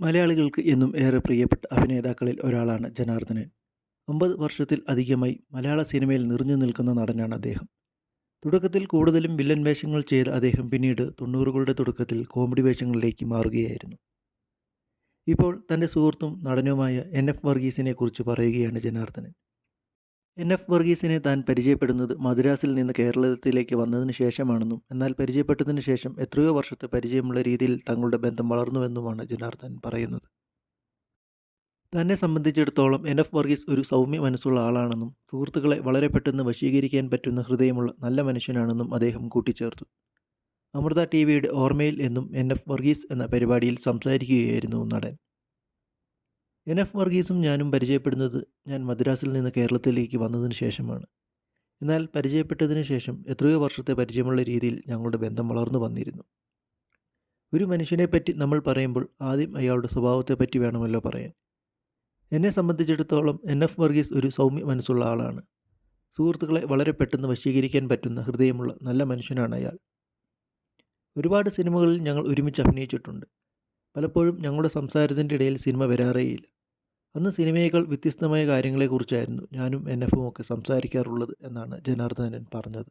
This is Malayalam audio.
മലയാളികൾക്ക് എന്നും ഏറെ പ്രിയപ്പെട്ട അഭിനേതാക്കളിൽ ഒരാളാണ് ജനാർദ്ദനൻ. ഒമ്പത് വർഷത്തിൽ അധികമായി മലയാള സിനിമയിൽ നിറഞ്ഞു നിൽക്കുന്ന നടനാണ് അദ്ദേഹം. തുടക്കത്തിൽ കൂടുതലും വില്ലൻ വേഷങ്ങൾ ചെയ്ത അദ്ദേഹം പിന്നീട് തൊണ്ണൂറുകളുടെ തുടക്കത്തിൽ കോമഡി വേഷങ്ങളിലേക്ക് മാറുകയായിരുന്നു. ഇപ്പോൾ തന്റെ സുഹൃത്തും നടനുമായ എൻ എഫ് വർഗീസിനെ കുറിച്ച് പറയുകയാണ് ജനാർദ്ദനൻ. എൻ എഫ് വർഗീസിനെ താൻ പരിചയപ്പെടുന്നത് മദ്രാസിൽ നിന്ന് കേരളത്തിലേക്ക് വന്നതിന് ശേഷമാണെന്നും എന്നാൽ പരിചയപ്പെട്ടതിന് ശേഷം എത്രയോ വർഷത്തെ പരിചയമുള്ള രീതിയിൽ തങ്ങളുടെ ബന്ധം വളർന്നുവെന്നുമാണ് ജനാർദ്ദൻ പറയുന്നത്. തന്നെ സംബന്ധിച്ചിടത്തോളം എൻ എഫ് വർഗീസ് ഒരു സൗമ്യ മനസ്സുള്ള ആളാണെന്നും സുഹൃത്തുക്കളെ വളരെ പെട്ടെന്ന് വശീകരിക്കാൻ പറ്റുന്ന ഹൃദയമുള്ള നല്ല മനുഷ്യനാണെന്നും അദ്ദേഹം കൂട്ടിച്ചേർത്തു. അമൃത ടി വിയുടെ ഓർമ്മയിൽ എന്നും എൻ എഫ് വർഗീസ് എന്ന പരിപാടിയിൽ സംസാരിക്കുകയായിരുന്നു നടൻ. എൻ. എഫ്. വർഗീസും ഞാനും പരിചയപ്പെടുന്നത് ഞാൻ മദ്രാസിൽ നിന്ന് കേരളത്തിലേക്ക് വന്നതിന് ശേഷമാണ്. എന്നാൽ പരിചയപ്പെട്ടതിന് ശേഷം എത്രയോ വർഷത്തെ പരിചയമുള്ള രീതിയിൽ ഞങ്ങളുടെ ബന്ധം വളർന്നു വന്നിരുന്നു. ഒരു മനുഷ്യനെപ്പറ്റി നമ്മൾ പറയുമ്പോൾ ആദ്യം അയാളുടെ സ്വഭാവത്തെപ്പറ്റി വേണമല്ലോ പറയാൻ. എന്നെ സംബന്ധിച്ചിടത്തോളം എൻ. എഫ്. വർഗീസ് ഒരു സൗമ്യ മനസ്സുള്ള ആളാണ്. സുഹൃത്തുക്കളെ വളരെ പെട്ടെന്ന് വശീകരിക്കാൻ പറ്റുന്ന ഹൃദയമുള്ള നല്ല മനുഷ്യനാണ് അയാൾ. ഒരുപാട് സിനിമകളിൽ ഞങ്ങൾ ഒരുമിച്ച് അഭിനയിച്ചിട്ടുണ്ട്. പലപ്പോഴും ഞങ്ങളുടെ സംസാരത്തിന്റെ ഇടയിൽ സിനിമ വരാറേയില്ല. അന്ന് സിനിമയേക്കാൾ വ്യത്യസ്തമായ കാര്യങ്ങളെക്കുറിച്ചായിരുന്നു ഞാനും എൻ എഫും ഒക്കെ സംസാരിക്കാറുള്ളത് എന്നാണ് ജനാർദ്ദനൻ പറഞ്ഞത്.